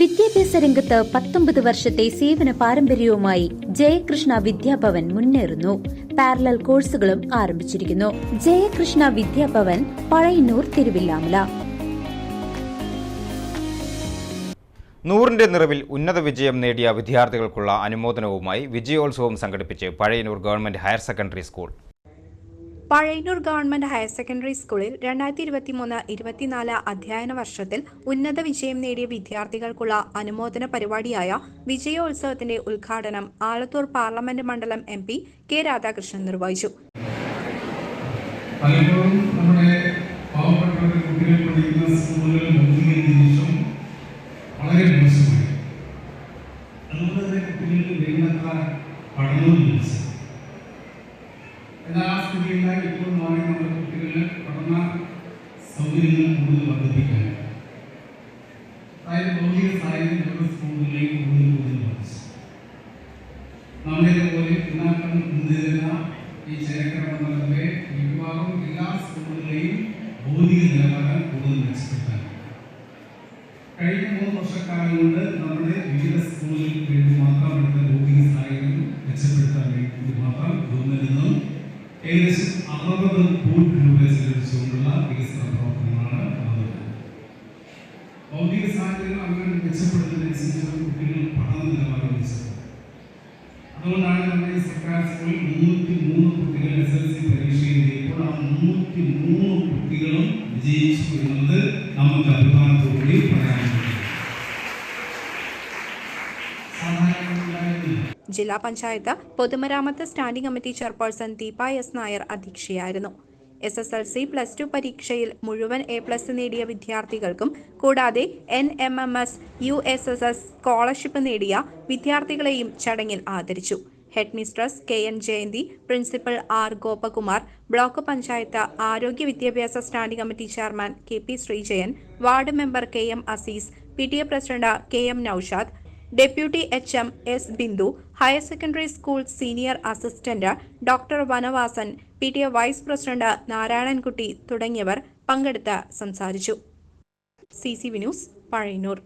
വിദ്യാഭ്യാസ രംഗത്ത് പത്തൊമ്പത് വർഷത്തെ സേവന പാരമ്പര്യവുമായി ജയകൃഷ്ണ വിദ്യാഭവൻ മുന്നേറുന്നു. പാരലൽ കോഴ്സുകളും ആരംഭിച്ചിരിക്കുന്നു. ജയകൃഷ്ണ വിദ്യാഭവൻ പഴയന്നൂർ തിരുവില്ലാമല. നൂറിന്റെ നിറവിൽ ഉന്നത വിജയം നേടിയ വിദ്യാർത്ഥികൾക്കുള്ള അനുമോദനവുമായി വിജയോത്സവം സംഘടിപ്പിച്ച് Pazhayannur government higher secondary school. Pazhayannur government higher secondary സ്കൂളിൽ രണ്ടായിരത്തി ഇരുപത്തിമൂന്ന് ഇരുപത്തിനാല് അധ്യയന വർഷത്തിൽ ഉന്നത വിജയം നേടിയ വിദ്യാർത്ഥികൾക്കുള്ള അനുമോദന പരിപാടിയായ വിജയോത്സവത്തിന്റെ ഉദ്ഘാടനം ആലത്തൂർ പാർലമെന്റ് മണ്ഡലം എം പി കെ രാധാകൃഷ്ണൻ നിർവഹിച്ചു. പഠനവും എന്നാൽ ആ സ്ഥിതിയിൽ ഇപ്പോൾ മാറി നമ്മുടെ കുട്ടികളിൽ പഠന സൗകര്യങ്ങൾ കൂടുതൽ വർദ്ധിപ്പിക്കാൻ. അതായത് ഭൗതിക സാഹചര്യം നമ്മുടെ സ്കൂളുകളിലേക്ക് കൂടുതൽ കൂടുതൽ വർദ്ധിച്ചു. നമ്മുടെ പോലെ പിന്നാക്കം നിന്നിരുന്ന ഈ ചേക്കര മണ്ഡലത്തിലെ മിക്കവാറും എല്ലാ സ്കൂളുകളെയും ഭൗതിക നിലവാരം കൂടുതൽ മെച്ചപ്പെടുത്താൻ കഴിഞ്ഞ മൂന്ന് വർഷക്കാലം കൊണ്ട് നമ്മുടെ വിവിധ സ്കൂളുകൾക്ക് വേണ്ടി മാത്രം എടുത്ത ഭൗതിക സാഹചര്യം മെച്ചപ്പെടുത്താൻ വേണ്ടി മാത്രം ഗവൺമെന്റിൽ നിന്നും ഏകദേശം അറുപത് കോടി രൂപ ചെലവഴിച്ചുകൊണ്ടുള്ള വികസന പ്രവർത്തനങ്ങളാണ് നടന്നത്. ഭൗതിക സാഹചര്യങ്ങൾ അങ്ങനെ മെച്ചപ്പെടുത്തുന്നതിനനുസരിച്ച് കുട്ടികൾ പഠന നിലവാരം മെച്ചപ്പെടുത്തും. അതുകൊണ്ടാണ് നമ്മുടെ സർക്കാർ സ്കൂളിൽ മുന്നൂറ്റി മൂന്ന് കുട്ടികൾ എസ് എൽ സി പരീക്ഷ എഴുതിയപ്പോൾ ആ മുന്നൂറ്റി മൂന്ന് കുട്ടികളും വിജയിച്ചു എന്നത് നമുക്ക് അഭിമാനത്തോടുകൂടി ജില്ലാ പഞ്ചായത്ത് പൊതുമരാമത്ത് standing committee chairperson Deepa S Nair അധ്യക്ഷയായിരുന്നു. S S L C plus two പരീക്ഷയിൽ മുഴുവൻ എ പ്ലസ് നേടിയ വിദ്യാർത്ഥികൾക്കും കൂടാതെ N M M S U S S S scholarship നേടിയ വിദ്യാർത്ഥികളെയും ചടങ്ങിൽ ആദരിച്ചു. Head mistress K N Jayanthi principal R Gopakumar block panchayat ആരോഗ്യ വിദ്യാഭ്യാസ standing committee chairman K P Sreejayan ward member K M Azeez P T A president K M Noushad deputy H M S Bindu higher secondary school senior assistant doctor Vanavasan P T A vice president Narayanankutty തുടങ്ങിയവർ പങ്കെടുത്ത് സംസാരിച്ചു. C C V news Pazhayannur.